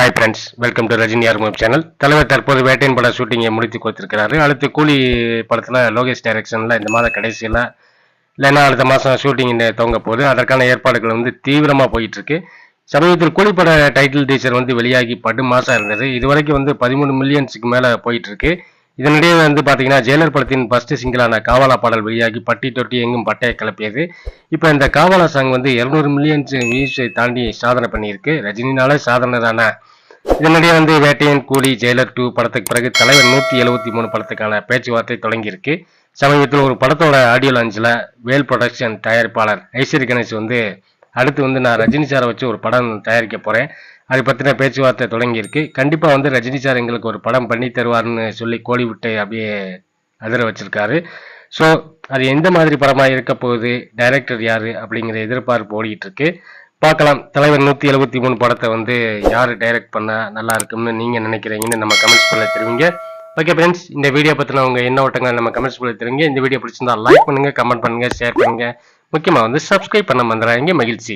Hi friends welcome to Rajini ஆர்மூவ் channel தலைவர் தற்போது வேட்டையின் பட ஷூட்டிங்கை முடித்து கொடுத்துருக்கிறாரு. அடுத்து கூலி படத்தில் லோகேஷ் டைரக்ஷனில் இந்த மாத கடைசியில் இல்லைன்னா அடுத்த மாதம் ஷூட்டிங் துவங்க போகுது. அதற்கான ஏற்பாடுகள் வந்து தீவிரமாக போயிட்டுருக்கு. சமீபத்தில் கூலி பட டைட்டில் டீச்சர் வந்து வெளியாகி படு மாதம் இருந்தது. இது வரைக்கும் வந்து பதிமூணு மில்லியன்ஸுக்கு மேலே போயிட்டுருக்கு. இதனிடையே வந்து பார்த்தீங்கன்னா ஜெயலர் படத்தின் ஃபர்ஸ்ட் சிங்கிளான காவாலா பாடல் வெளியாகி பட்டி தொட்டி எங்கும் பட்டையை கிளப்பியது. இப்போ இந்த காவாலா சாங் வந்து 200 மில்லியன்ஸ் வியூஸை தாண்டி சாதனை பண்ணியிருக்கு. ரஜினினாலே சாதனை தானே இதனிடையே வந்து வேட்டையன் கூலி ஜெயலர் டூ படத்துக்கு பிறகு தலைவர் நூற்றி எழுபத்தி மூணு படத்துக்கான பேச்சுவார்த்தை தொடங்கியிருக்கு. சமீபத்தில் ஒரு படத்தோட ஆடியோ லான்ச்சில் வேல் ப்ரொடக்ஷன் தயாரிப்பாளர் ஐஸ்வரி கணேஷ் வந்து அடுத்து வந்து நான் ரஜினி சாரை வச்சு ஒரு படம் தயாரிக்க போகிறேன் அதை பற்றின பேச்சுவார்த்தை தொடங்கியிருக்கு. கண்டிப்பாக வந்து ரஜினி சார் எங்களுக்கு ஒரு படம் பண்ணி தருவார்னு சொல்லி கோழி விட்டு அப்படியே அதிர வச்சிருக்காரு. ஸோ அது எந்த மாதிரி படமாக இருக்க போகுது டைரக்டர் யார் அப்படிங்கிற எதிர்பார்ப்பு ஓடிக்கிட்டு இருக்கு பார்க்கலாம். தலைவர் நூற்றி எழுபத்தி மூணு படத்தை வந்து யார் டைரக்ட் பண்ணால் நல்லா இருக்கும்னு நீங்கள் நினைக்கிறீங்கன்னு நம்ம கமெண்ட்ஸ் பண்ண தெரிவிங்க. ஓகே ஃப்ரெண்ட்ஸ் இந்த வீடியோ பற்றின உங்கள் என்ன ஓட்டங்கள் நம்ம கமெண்ட்ஸ் பண்ண தெரிவிங்க. இந்த வீடியோ பிடிச்சிருந்தா லைக் பண்ணுங்க கமெண்ட் பண்ணுங்க ஷேர் பண்ணுங்கள் முக்கியமாக வந்து சப்ஸ்கிரைப் பண்ண மறந்துடாதீங்க மகிழ்ச்சி.